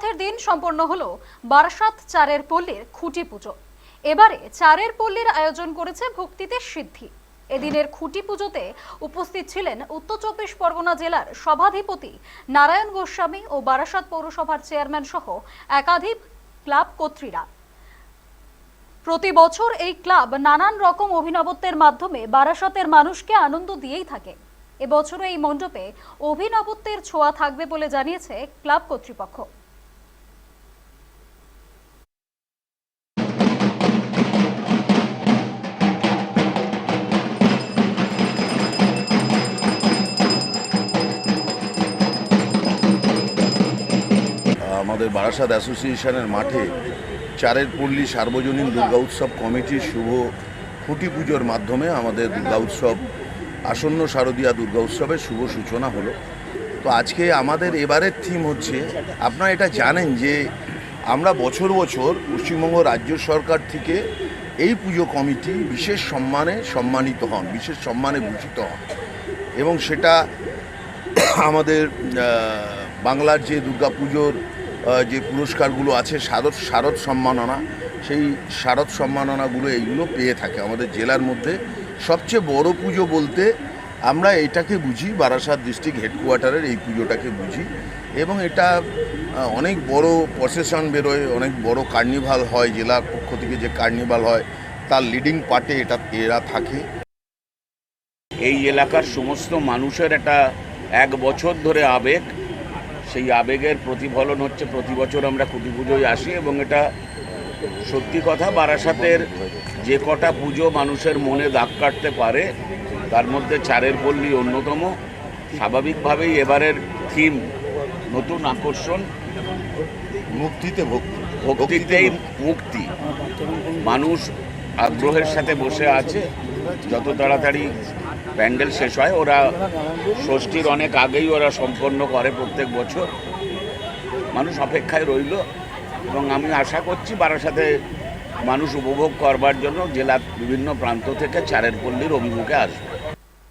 রথের দিন সম্পন্ন হলো বারাসাত চারের পল্লীর খুঁটি পুজো। এবারে চারের পল্লীর আয়োজন করেছে ভক্তিতে সিদ্ধি। এদিনের খুঁটি পুজোতে উপস্থিত ছিলেন উত্তর চব্বিশ পরগনা জেলার সভাধিপতি নারায়ণ গোস্বামী ও বারাসাত পৌরসভার চেয়ারম্যান সহ একাধিক ক্লাব কর্ত্রীরা। প্রতি বছর এই ক্লাব নানান রকম অভিনবত্বের মাধ্যমে বারাসতের মানুষকে আনন্দ দিয়েই থাকে। এবছরও এই মণ্ডপে অভিনবত্বের ছোঁয়া থাকবে বলে জানিয়েছে ক্লাব কর্তৃপক্ষ। আমাদের বারাসাত অ্যাসোসিয়েশনের মাঠে চারের পল্লী সার্বজনীন দুর্গা উৎসব কমিটির শুভ খুঁটি পুজোর মাধ্যমে আমাদের দুর্গা উৎসব, আসন্ন শারদীয়া দুর্গা উৎসবের শুভ সূচনা হলো। তো আজকে আমাদের এবারের থিম হচ্ছে, আপনারা এটা জানেন যে আমরা বছর বছর পশ্চিমবঙ্গ রাজ্য সরকার থেকে এই পুজো কমিটি বিশেষ সম্মানে সম্মানিত হন, বিশেষ সম্মানে ভূষিত হন। এবং সেটা আমাদের বাংলার যে দুর্গাপুজোর যে পুরস্কারগুলো আছে, শারদ শারদ সম্মাননা, সেই শারদ সম্মাননাগুলো এইগুলো পেয়ে থাকে আমাদের জেলার মধ্যে। সবচেয়ে বড় পুজো বলতে আমরা এটাকে বুঝি, বারাসাত ডিস্ট্রিক্ট হেডকোয়ার্টারের এই পুজোটাকে বুঝি। এবং এটা অনেক বড় প্রসেশন বেরোয়, অনেক বড় কার্নিভাল হয়, জেলার পক্ষ থেকে যে কার্নিভাল হয়, তার লিডিং পার্টে এটা, এরা থাকে। এই এলাকার সমস্ত মানুষের একটা এক বছর ধরে আবেগ সেই আবেগের প্রতিফলন হচ্ছে প্রতি বছর আমরা কুটি পুজোয় আসি এবং এটা সত্যি কথা বারাসাতের যে কটা পুজো মানুষের মনে দাগ কাটতে পারে তার মধ্যে চারের পল্লী অন্যতম। স্বাভাবিকভাবেই এবারের থিম নতুন আকর্ষণ মুক্তিতে ভক্তি। ভক্তিতেই মুক্তি। মানুষ আগ্রহের সাথে বসে আছে। যত তাড়াতাড়ি প্যান্ডেল শেষ হয়, ওরা ষষ্ঠীর অনেক আগেই ওরা সম্পন্ন করে প্রত্যেক বছর। মানুষ অপেক্ষায় রইল এবং আমি আশা করছি সাথে মানুষ উপভোগ করবার জন্য জেলার বিভিন্ন প্রান্ত থেকে চারের পল্লীর অভিমুখে আসবে।